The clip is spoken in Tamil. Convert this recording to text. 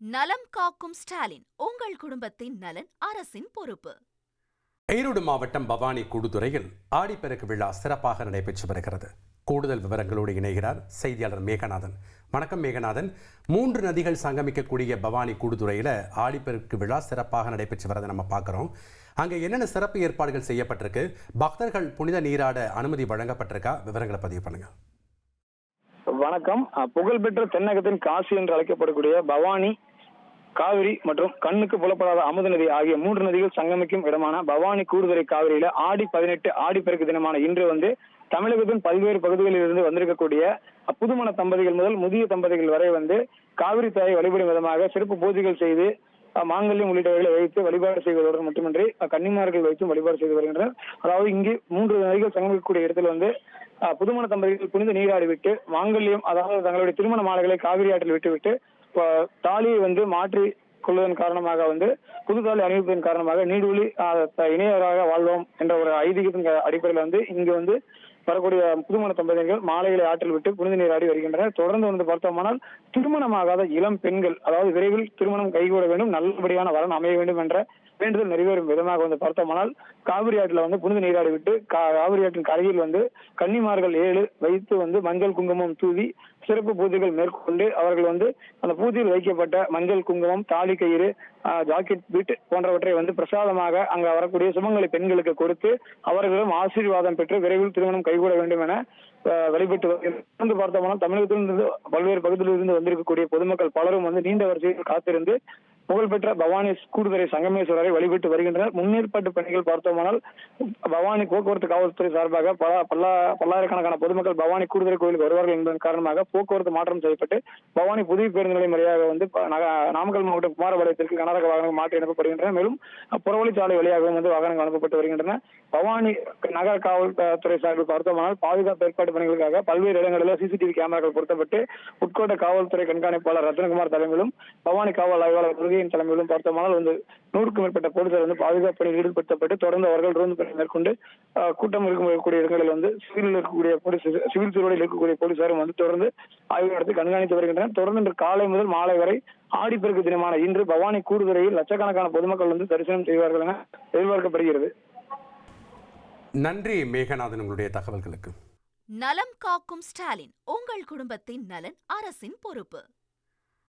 நலம் காக்கும் ஸ்டாலின் உங்கள் குடும்பத்தின் நலன் அரசின் பொறுப்பு. ஈரோடு மாவட்டம் பவானி கூடுதுறையில் ஆடிப்பெருக்கு விழா சிறப்பாக நடைபெற்று வருகிறது. கூடுதல் விவரங்களோடு இணைகிறார் செய்தியாளர் மேகநாதன். வணக்கம் மேகநாதன். மூன்று நதிகள் சங்கமிக்கக்கூடிய பவானி கூடுதுறையில் ஆடிப்பெருக்கு விழா சிறப்பாக நடைபெற்று வரதை நம்ம பார்க்குறோம். அங்கே என்னென்ன சிறப்பு ஏற்பாடுகள் செய்யப்பட்டிருக்கு? பக்தர்கள் புனித நீராட அனுமதி வழங்கப்பட்டிருக்கா? விவரங்களை பதிவு பண்ணுங்க. வணக்கம். அஹ், புகழ்பெற்ற தென்னகத்தின் காசி என்று அழைக்கப்படக்கூடிய பவானி காவிரி மற்றும் கண்ணுக்கு புலப்படாத அமுத நதி ஆகிய மூன்று நதிகள் சங்கமிக்கும் இடமான பவானி கூடுதுறை காவிரியில ஆடி பதினெட்டு ஆடிப்பெருக்கு தினமான இன்று வந்து தமிழகத்தின் பல்வேறு பகுதிகளில் இருந்து வந்திருக்கக்கூடிய புதுமண தம்பதிகள் முதல் முதிய தம்பதிகள் வரை வந்து காவிரி தாயை வழிபடும் விதமாக சிறப்பு பூஜைகள் செய்து மாங்கல்யம் உள்ளிட்டவர்களை வைத்து வழிபாடு செய்வதோடு மட்டுமின்றி கன்னிமார்கள் வைத்து வழிபாடு செய்து வருகின்றனர். அதாவது இங்கு மூன்று நதிகள் சங்கமிக்கக்கூடிய இடத்துல வந்து புதுமண தம்பதிகள் புனித நீராடி விட்டு மாங்கல்யம் அதாவது தங்களுடைய திருமண மாலைகளை காவிரி ஆற்றில் விட்டுவிட்டு தாலியை வந்து மாற்றி கொள்வதன் காரணமாக வந்து புது தாலி அணிவிப்பதன் காரணமாக நீடூழி த- இணையராக வாழ்வோம் என்ற ஒரு ஐதீகத்தின் அடிப்படையில் வந்து இங்கு வந்து வரக்கூடிய புதுமண தம்பதிகள் மாலைகளை ஆற்றில் விட்டு புனித நீராடி வருகின்றனர். தொடர்ந்து வந்து பார்த்தோமானால் திருமணமாகாத இளம் பெண்கள் அதாவது விரைவில் திருமணம் கைகூட வேண்டும் நல்லபடியான வரன் அமைய வேண்டும் என்ற வேண்டுதல் நிறைவேறும் விதமாக வந்து பார்த்தோமானால் காவிரி ஆற்றில் வந்து புனித நீராடி விட்டு காவிரி ஆற்றின் கரையில் வந்து கன்னிமார்கள் ஏழு வைத்து வந்து மஞ்சள் குங்குமம் தூவி சிறப்பு பூஜைகள் மேற்கொண்டு அவர்கள் வந்து அந்த பூஜையில் வைக்கப்பட்ட மஞ்சள் குங்குமம் தாலி கயிறு ஜாக்கெட் பீட் போன்றவற்றை வந்து பிரசாதமாக அங்க வரக்கூடிய சுமங்கலி பெண்களுக்கு கொடுத்து அவர்களும் ஆசீர்வாதம் பெற்று விரைவில் திருமணம் கைகூட வேண்டும் என வெளிப்பட்டு வழிபட்டு வருகின்றனர். தொடர்ந்து பார்த்தோம்னால் தமிழகத்திலிருந்து பல்வேறு பகுதியிலிருந்து வந்திருக்கக்கூடிய பொதுமக்கள் பலரும் வந்து நீண்ட வரிசையில் காத்திருந்து புகழ்பெற்ற பவானி கூடுதுறை சங்கமேஸ்வரரை வழிபட்டு வருகின்றனர் முன்னேற்பாட்டு பணிகள் பார்த்தோமானால் பவானி போக்குவரத்து காவல்துறை சார்பாக பல பல்லா பல்லாயிரக்கணக்கான பொதுமக்கள் பவானி கூடுதுறை கோயிலுக்கு வருவார்கள் என்பதன் காரணமாக போக்குவரத்து மாற்றம் செய்யப்பட்டு பவானி புதிய பேருந்து நிலையம் வழியாக வந்து நாமக்கல் மாவட்டம் குமாரபாளையத்திற்கு கனரக வாகனங்கள் மாற்றி அனுப்பப்படுகின்றன மேலும் புறவழிச்சாலை வழியாகவும் வந்து வாகனங்கள் அனுப்பப்பட்டு வருகின்றன பவானி நகர காவல்துறை சார்பில் பார்த்தோமானால் பாதுகாப்பு ஏற்பாடு பணிகளுக்காக பல்வேறு இடங்களில் சிசிடிவி கேமராக்கள் பொருத்தப்பட்டு உட்கோட்ட காவல்துறை கண்காணிப்பாளர் ரத்னகுமார் தலைமையிலும் பவானி காவல் ஆய்வாளர் முருகையின் தலைமையிலும் பார்த்தோமானால் வந்து நூறுக்கும் மேற்பட்ட போலீசார் வந்து பாதுகாப்பு பணியில் ஈடுபடுத்தப்பட்டு தொடர்ந்து அவர்கள் ரோந்து பணி மேற்கொண்டு கூட்டம் இருக்கக்கூடிய இடங்களில் வந்து சிவிலில் இருக்கக்கூடிய போலீஸ் சிவில் துறையில் இருக்கக்கூடிய போலீசாரும் வந்து தொடர்ந்து ஆய்வு நடத்தி கண்காணித்து வருகின்றனர். தொடர்ந்து இன்று காலை முதல் மாலை வரை ஆடிப்பெருக்கு தினமான இன்று பவானி கூடுதுறையில் லட்சக்கணக்கான பொதுமக்கள் வந்து தரிசனம் செய்வார்கள் என எதிர்பார்க்கப்படுகிறது. நன்றி மேகநாதன் உங்களுடைய தகவல்களுக்கு. நலம் காக்கும் ஸ்டாலின் உங்கள் குடும்பத்தின் நலன் அரசின் பொறுப்பு.